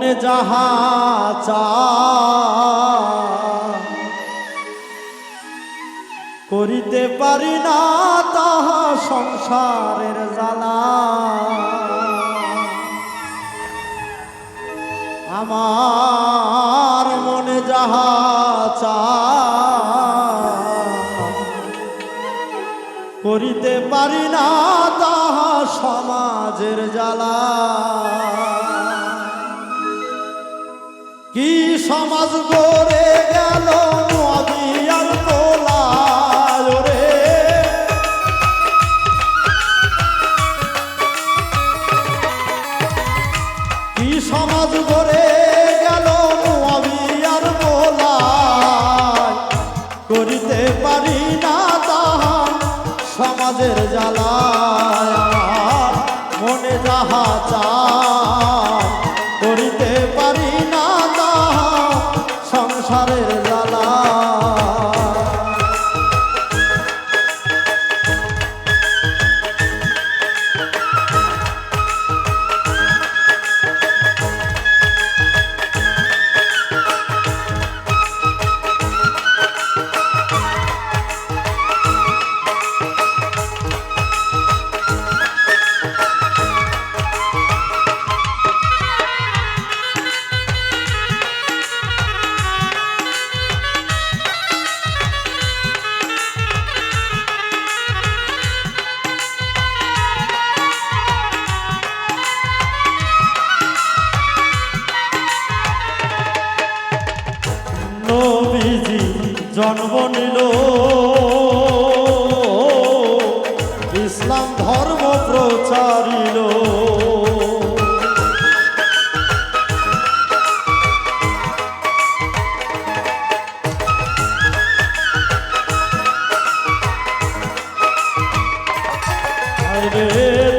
মনে যাহা চায়, করিতে পারি না তাহা সংসারের জ্বালা। আমার মনে যাহা চায়, করিতে পারি না তাহা সমাজের জ্বালা। কি সমাজ গড়ে গেল নদিয়ার তোলায় কি সমাজ গেল করিতে পারি না তাহা সমাজের জ্বালায় সংসারের জ্বালা ইসলাম ধর্ম প্রচারিল।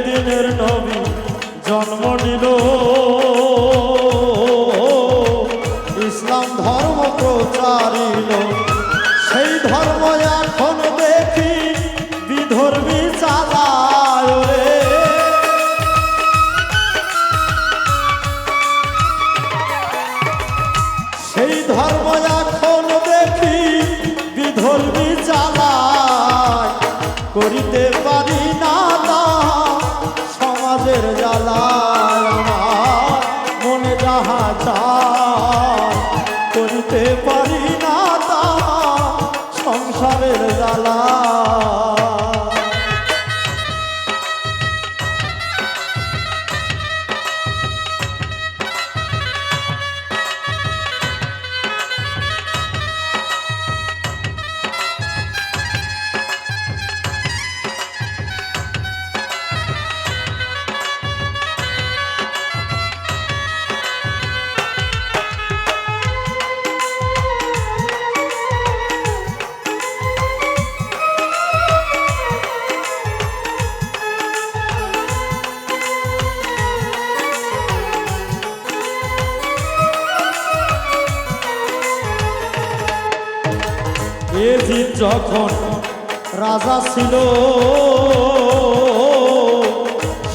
দিনের নবী জন্ম সেই ধর্ম এখন দেখি, বিধর্মী চালায় করিতে পারি না সমাজের আমার, মনে যাহা চায়। করিতে পারি না সংসারের জ্বালা যখন রাজা ছিল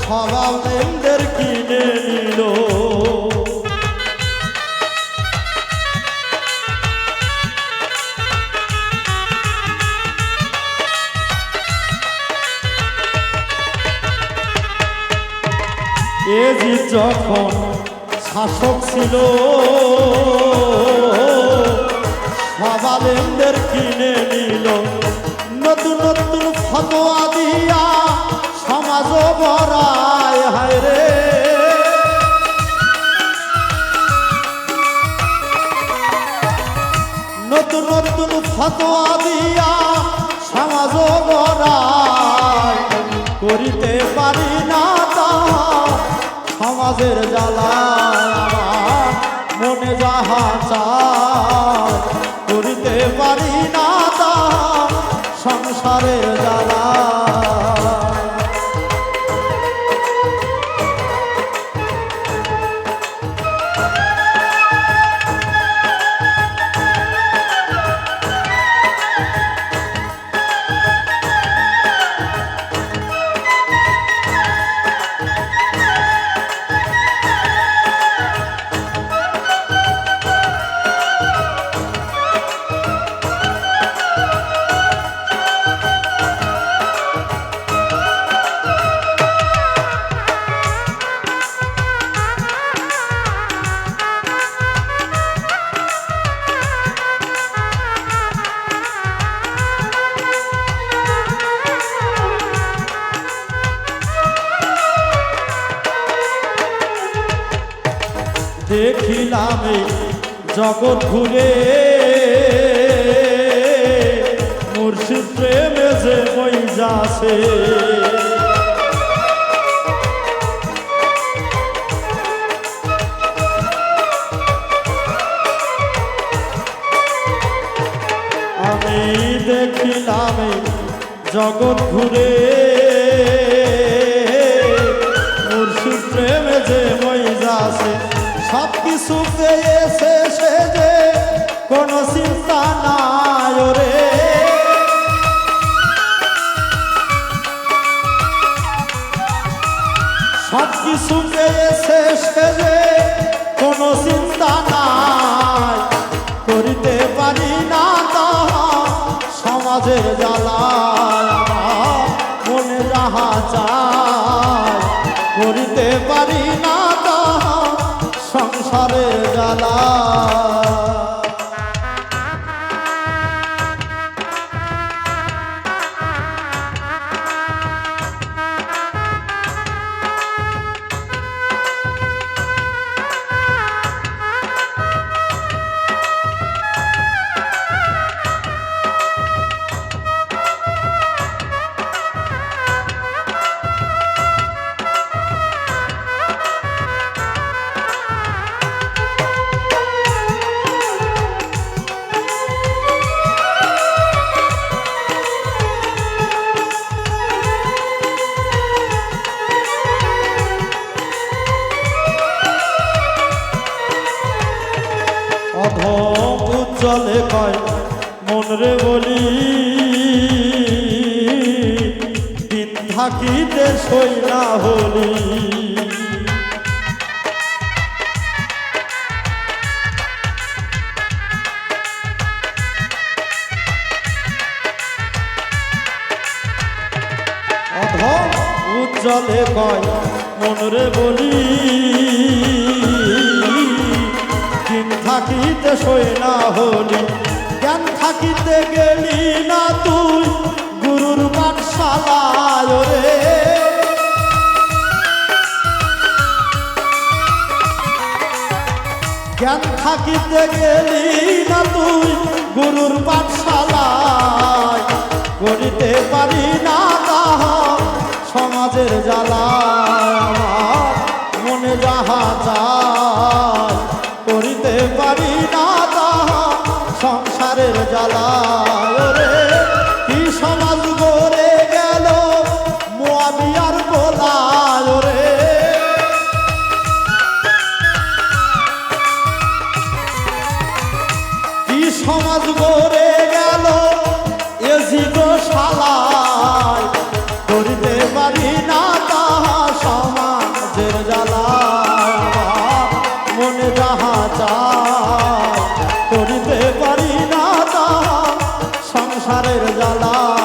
সবাবদের কিনে নিল। এজিদ যখন শাসক ছিল সবালেন্দের কিনে নিল। নতুন নতুন ফতোয়া দিয়া সমাজ বরায় হায় রে। নতুন নতুন ফতোয়া দিয়া সমাজ বরায় করিতে পারি না তা সমাজের আমার মনে যাহা চায় করিতে পারি না তা সংসারে জ্বালা। এই জগৎ ঘুরে। মুর্শিদ প্রেমে যে বই যাছে আমি দেখিলাম জগৎ ঘুরে। কোনো চিন্তা নাই রে চিন্তা নাই। করিতে পারি না জ্বালায় মনে যাহা চায়। করিতে পারি মন রে বলি দিন থাকিতে সই না হলি? উজ্জ্বলে কয় মন রে বলি থাকিতে সই না হলি? জ্ঞান থাকিতে গেলি না তুই, গুরুর পাঠশালায় রে জ্ঞান থাকিতে গেলি না তুই, গুরুর পাঠশালায় করিতে পারি না তাহা সমাজের জ্বালায় জ্বালায় রে কি সমাজ গড়ে গেল মোয়াবিয়ার গোলায় রে কি সমাজ গড়ে গেল সংসারের জ্বালায়